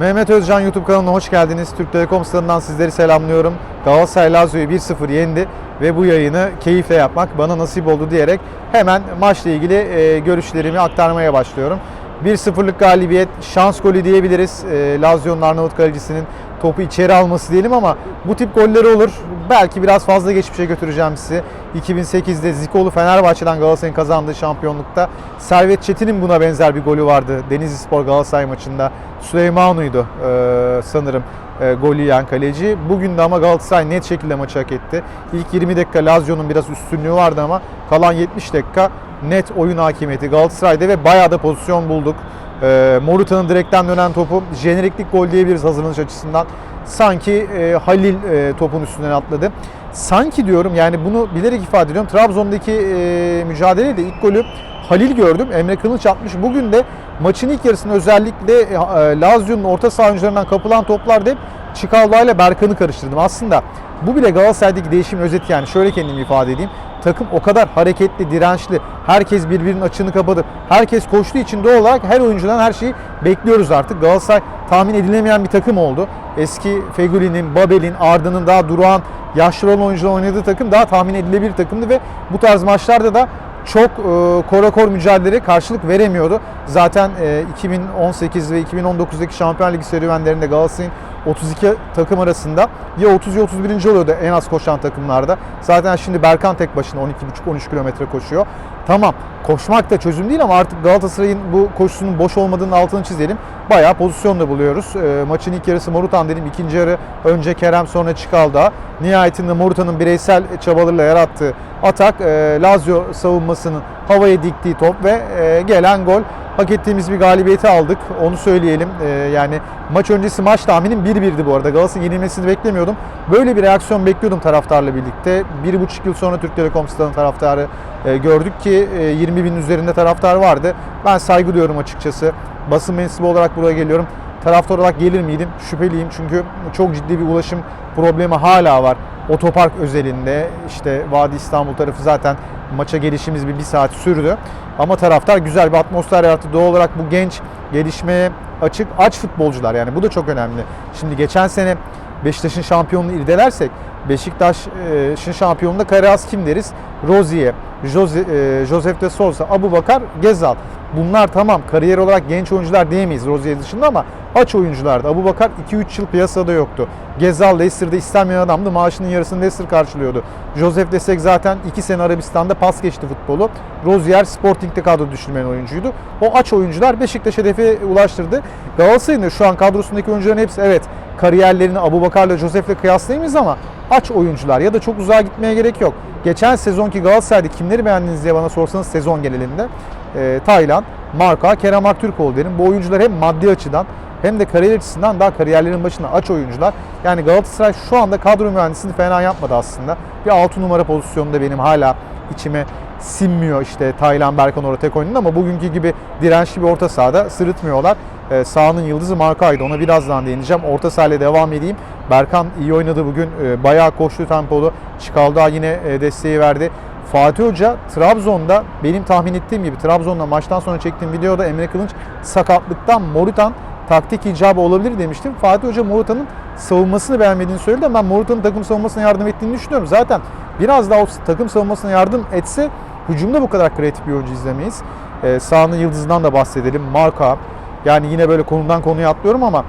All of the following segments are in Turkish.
Mehmet Özcan YouTube kanalına hoş geldiniz. Türk Telekom stadından sizleri selamlıyorum. Galatasaray Lazio'yu 1-0 yendi ve bu yayını keyifle yapmak bana nasip oldu diyerek hemen maçla ilgili e, görüşlerimi aktarmaya başlıyorum. 1-0'lık galibiyet, şans golü diyebiliriz. E, Lazio'nun Arnavut kalecisinin topu içeri alması diyelim ama bu tip golleri olur. Belki biraz fazla geçmişe götüreceğim sizi. 2008'de Zikolu Fenerbahçe'den Galatasaray'ın kazandığı şampiyonlukta Servet Çetin'in buna benzer bir golü vardı. Denizli Spor Galatasaray maçında. Süleymanu'ydu e, sanırım e, golü yiyen kaleci. Bugün de ama Galatasaray net şekilde maçı hak etti. İlk 20 dakika Lazio'nun biraz üstünlüğü vardı ama kalan 70 dakika net oyun hakimiyeti Galatasaray'da ve bayağı da pozisyon bulduk. E, Moruta'nın direkten dönen topu jeneriklik gol diyebiliriz hazırlanış açısından. Sanki e, Halil e, topun üstünden atladı. Sanki diyorum yani bunu bilerek ifade ediyorum. Trabzon'daki e, mücadelede ilk golü Halil gördüm. Emre Kılıç atmış. Bugün de maçın ilk yarısında özellikle e, Lazio'nun orta saha oyuncularından kapılan toplarda hep Çikalda ile Berkan'ı karıştırdım. Aslında bu bile Galatasaray'daki değişimin özeti yani. Şöyle kendimi ifade edeyim. Takım o kadar hareketli, dirençli. Herkes birbirinin açığını kapadı. Herkes koştuğu için doğal olarak her oyuncudan her şeyi bekliyoruz artık. Galatasaray tahmin edilemeyen bir takım oldu. Eski Feguli'nin, Babel'in, Arda'nın daha durağan, yaşlı olan oyuncular oynadığı takım daha tahmin edilebilir takımdı ve bu tarz maçlarda da çok e, korakor mücadelelere karşılık veremiyordu. Zaten e, 2018 ve 2019'daki Şampiyon Ligi serüvenlerinde Galatasaray'ın 32 takım arasında ya 30 ya 31. oluyordu en az koşan takımlarda. Zaten şimdi Berkan tek başına 12,5-13 kilometre koşuyor. Tamam koşmak da çözüm değil ama artık Galatasaray'ın bu koşusunun boş olmadığının altını çizelim. Bayağı pozisyon da buluyoruz. E, maçın ilk yarısı Morutan dedim. ikinci yarı önce Kerem sonra Çıkalda. Nihayetinde Morutan'ın bireysel çabalarıyla yarattığı atak e, Lazio savunmasının havaya diktiği top ve e, gelen gol hak ettiğimiz bir galibiyeti aldık. Onu söyleyelim. E, yani maç öncesi maç tahminim 1-1'di bu arada. Galatasaray'ın yenilmesini beklemiyordum. Böyle bir reaksiyon bekliyordum taraftarla birlikte. 1,5 yıl sonra Türk Telekom Stadı'nın taraftarı e, gördük ki e, 20 bin üzerinde taraftar vardı. Ben saygı duyuyorum açıkçası. Basın mensubu olarak buraya geliyorum. Taraftar olarak gelir miydim? Şüpheliyim çünkü çok ciddi bir ulaşım problemi hala var. Otopark özelinde işte Vadi İstanbul tarafı zaten maça gelişimiz bir, bir saat sürdü. Ama taraftar güzel bir atmosfer yarattı. Doğal olarak bu genç, gelişmeye açık, aç futbolcular yani bu da çok önemli. Şimdi geçen sene Beşiktaş'ın şampiyonluğunu irdelersek Beşiktaş'ın şampiyonluğunda Karias kim deriz? Rozier, Jose, e, Joseph de Souza, Abu Bakar, Gezal. Bunlar tamam kariyer olarak genç oyuncular diyemeyiz Rozier dışında ama aç oyunculardı. Abu Bakar 2-3 yıl piyasada yoktu. Gezal Leicester'da istenmeyen adamdı. Maaşının yarısını Leicester karşılıyordu. Joseph Desek zaten 2 sene Arabistan'da pas geçti futbolu. Rozier Sporting'de kadro düşürmeyen oyuncuydu. O aç oyuncular Beşiktaş hedefe ulaştırdı. Galatasaray'ın şu an kadrosundaki oyuncuların hepsi evet kariyerlerini Abu Bakar'la Joseph'le kıyaslayamayız ama aç oyuncular ya da çok uzağa gitmeye gerek yok. Geçen sezonki Galatasaray'da kimleri beğendiniz diye bana sorsanız sezon genelinde e, Taylan, Marka, Kerem Aktürkoğlu derim. Bu oyuncular hem maddi açıdan hem de kariyer açısından daha kariyerlerin başında aç oyuncular. Yani Galatasaray şu anda kadro mühendisliğini fena yapmadı aslında. Bir 6 numara pozisyonunda benim hala içime sinmiyor işte Taylan Berkan orada tek oyununda ama bugünkü gibi dirençli bir orta sahada sırıtmıyorlar. Ee, sahanın yıldızı Marka'ydı. Ona birazdan değineceğim. Orta sahayla devam edeyim. Berkan iyi oynadı bugün. Ee, bayağı koştu tempolu. Çıkaldı yine e, desteği verdi. Fatih Hoca Trabzon'da benim tahmin ettiğim gibi Trabzon'da maçtan sonra çektiğim videoda Emre Kılınç sakatlıktan Morutan taktik icabı olabilir demiştim. Fatih Hoca Morutan'ın savunmasını beğenmediğini söyledi ama ben Morutan'ın takım savunmasına yardım ettiğini düşünüyorum. Zaten biraz daha o takım savunmasına yardım etse hücumda bu kadar kreatif bir oyuncu izlemeyiz. Ee, sahanın yıldızından da bahsedelim. Marka. Yani yine böyle konudan konuya atlıyorum ama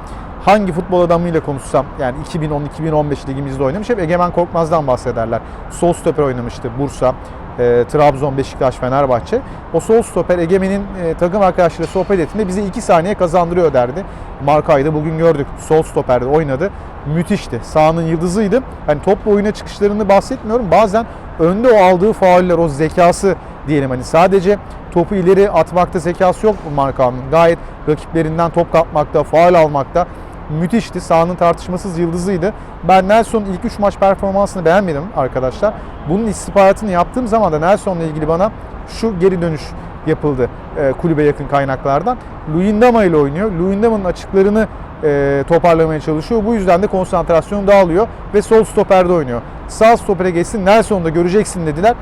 hangi futbol adamıyla konuşsam yani 2010-2015 ligimizde oynamış hep Egemen Korkmaz'dan bahsederler. Sol stoper oynamıştı Bursa, e, Trabzon, Beşiktaş, Fenerbahçe. O sol stoper Egemen'in e, takım arkadaşlarıyla sohbet ettiğinde bize 2 saniye kazandırıyor derdi. Markayı da bugün gördük. Sol stoperde oynadı. Müthişti. Sahanın yıldızıydı. Hani topla oyuna çıkışlarını bahsetmiyorum. Bazen önde o aldığı fauller, o zekası diyelim hani sadece topu ileri atmakta zekası yok bu Markan'ın. Gayet rakiplerinden top kapmakta, faal almakta müthişti. Sahanın tartışmasız yıldızıydı. Ben Nelson'un ilk 3 maç performansını beğenmedim arkadaşlar. Bunun istihbaratını yaptığım zaman da Nelson'la ilgili bana şu geri dönüş yapıldı e, kulübe yakın kaynaklardan. Luyendama ile oynuyor. Luyendama'nın açıklarını e, toparlamaya çalışıyor. Bu yüzden de konsantrasyon dağılıyor ve sol stoperde oynuyor. Sağ stopere geçsin Nelson'u da göreceksin dediler.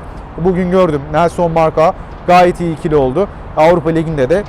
Bugün gördüm. Nelson Marka gayet iyi ikili oldu. Avrupa Ligi'nde de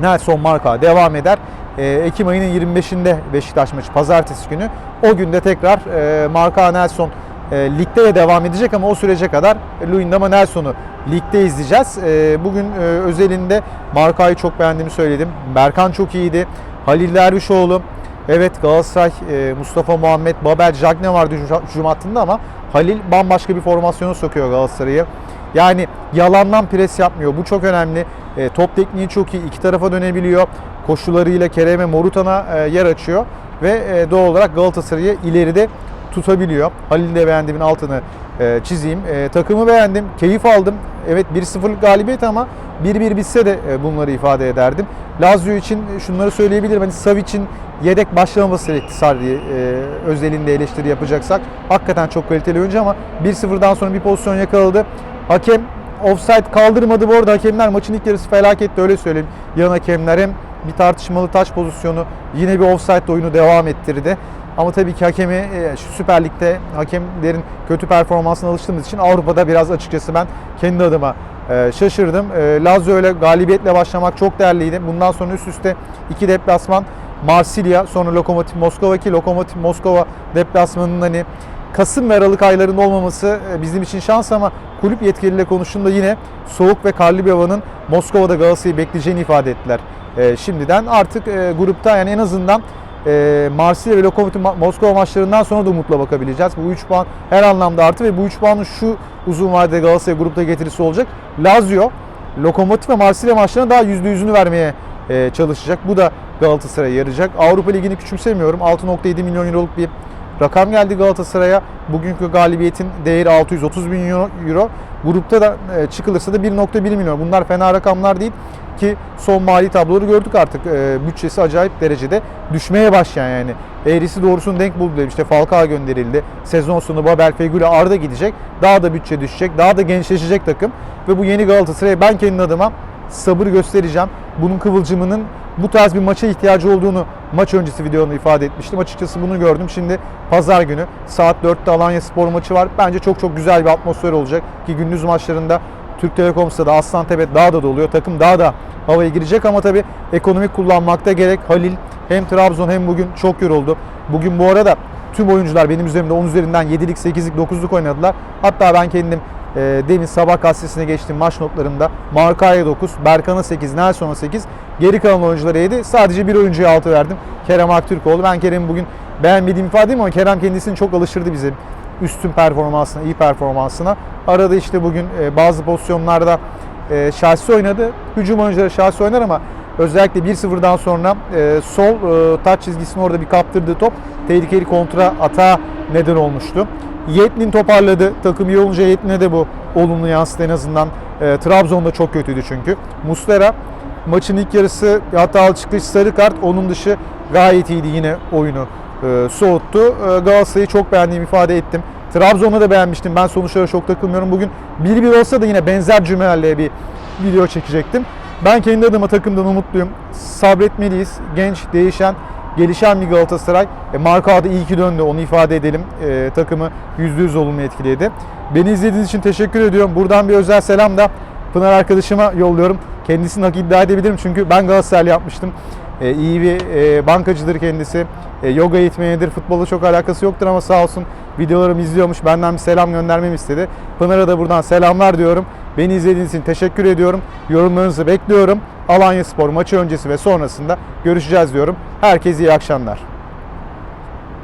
Nelson Marka devam eder. E, Ekim ayının 25'inde Beşiktaş maçı pazartesi günü. O günde tekrar e, Marka Nelson e, ligde de devam edecek ama o sürece kadar Luyendama Nelson'u ligde izleyeceğiz. E, bugün özelinde Marka'yı çok beğendiğimi söyledim. Berkan çok iyiydi. Halil Dervişoğlu Evet Galatasaray Mustafa Muhammed, Babel, Jagne vardı hücum hattında ama Halil bambaşka bir formasyona sokuyor Galatasaray'ı. Yani yalandan pres yapmıyor. Bu çok önemli. E, top tekniği çok iyi. İki tarafa dönebiliyor. Koşularıyla Kerem'e, Morutan'a e, yer açıyor. Ve e, doğal olarak Galatasaray'ı ileride tutabiliyor. Halil'i de beğendiğimin altını e, çizeyim. Takımı beğendim. Keyif aldım. Evet 1-0'lık galibiyet ama 1-1 bitse de bunları ifade ederdim. Lazio için şunları söyleyebilirim. Hani Savic'in yedek başlamaması gerekti Sarri e, özelinde eleştiri yapacaksak. Hakikaten çok kaliteli oyuncu ama 1-0'dan sonra bir pozisyon yakaladı. Hakem offside kaldırmadı bu arada. Hakemler maçın ilk yarısı felaketti öyle söyleyeyim. Yan hakemler hem bir tartışmalı taç pozisyonu yine bir offside oyunu devam ettirdi. Ama tabii ki hakemi e, şu Süper Lig'de hakemlerin kötü performansına alıştığımız için Avrupa'da biraz açıkçası ben kendi adıma e, şaşırdım. E, Lazio ile galibiyetle başlamak çok değerliydi. Bundan sonra üst üste iki deplasman Marsilya sonra Lokomotiv Moskova ki Lokomotiv Moskova deplasmanının hani Kasım ve Aralık aylarında olmaması bizim için şans ama kulüp yetkiliyle konuştuğumda yine soğuk ve karlı bir havanın Moskova'da Galatasaray'ı bekleyeceğini ifade ettiler. E, şimdiden artık e, grupta yani en azından e, Marsilya ve Lokomotiv Moskova maçlarından sonra da umutla bakabileceğiz. Bu 3 puan her anlamda artı ve bu 3 puanın şu uzun vadede Galatasaray grupta getirisi olacak. Lazio, Lokomotiv ve Marsilya maçlarına daha %100'ünü vermeye e, çalışacak. Bu da Galatasaray'a yarayacak. Avrupa Ligi'ni küçümsemiyorum. 6.7 milyon euroluk bir rakam geldi Galatasaray'a. Bugünkü galibiyetin değeri 630 bin euro. Grupta da e, çıkılırsa da 1.1 milyon. Bunlar fena rakamlar değil ki son mali tabloları gördük artık. E, bütçesi acayip derecede düşmeye başlayan yani. Eğrisi doğrusunu denk buldu dedim. İşte Falcao gönderildi. Sezon sonu Babel, Fegüli, Arda gidecek. Daha da bütçe düşecek. Daha da gençleşecek takım. Ve bu yeni Galatasaray'a ben kendi adıma sabır göstereceğim. Bunun kıvılcımının bu tarz bir maça ihtiyacı olduğunu maç öncesi videomda ifade etmiştim. Açıkçası bunu gördüm. Şimdi pazar günü saat 4'te Alanya Spor maçı var. Bence çok çok güzel bir atmosfer olacak. Ki gündüz maçlarında Türk Telekom Stadı Aslantepe daha da doluyor. Takım daha da havaya girecek ama tabii ekonomik kullanmakta gerek. Halil hem Trabzon hem bugün çok yoruldu. Bugün bu arada tüm oyuncular benim üzerimde 10 üzerinden 7'lik, 8'lik, 9'luk oynadılar. Hatta ben kendim e, demin sabah gazetesine geçtiğim maç notlarında Marka'ya 9, Berkan'a 8, Nelson'a 8, geri kalan oyunculara 7. Sadece bir oyuncuya 6 verdim. Kerem Aktürkoğlu. Ben Kerem'i bugün beğenmediğimi ifade edeyim ama Kerem kendisini çok alıştırdı bize üstün performansına, iyi performansına. Arada işte bugün e, bazı pozisyonlarda e, şahsi oynadı. Hücum oyuncuları şahsi oynar ama özellikle 1-0'dan sonra e, sol e, taç çizgisini orada bir kaptırdığı top tehlikeli kontra atağa neden olmuştu. Yetlin toparladı. Takım iyi olunca Yetlin'e de bu olumlu yansıdı en azından. E, Trabzon'da çok kötüydü çünkü. Muslera maçın ilk yarısı hatalı çıkış sarı kart. Onun dışı gayet iyiydi yine oyunu e, soğuttu. E, Galatasaray'ı çok beğendiğimi ifade ettim. Trabzon'u da beğenmiştim. Ben sonuçlara çok takılmıyorum. Bugün 1-1 olsa da yine benzer cümlelerle bir video çekecektim. Ben kendi adıma takımdan umutluyum. Sabretmeliyiz. Genç, değişen, gelişen bir Galatasaray. E, Marka da iyi ki döndü. Onu ifade edelim. E, takımı %100 olumlu etkiledi. Beni izlediğiniz için teşekkür ediyorum. Buradan bir özel selam da Pınar arkadaşıma yolluyorum. Kendisini hak iddia edebilirim çünkü ben Galatasaraylı yapmıştım. E, iyi bir e, bankacıdır kendisi. E, yoga eğitmenidir. Futbolla çok alakası yoktur ama sağ olsun videolarımı izliyormuş. Benden bir selam göndermemi istedi. Pınar'a da buradan selamlar diyorum. Beni izlediğiniz için teşekkür ediyorum. Yorumlarınızı bekliyorum. Alanya Spor maçı öncesi ve sonrasında görüşeceğiz diyorum. Herkese iyi akşamlar.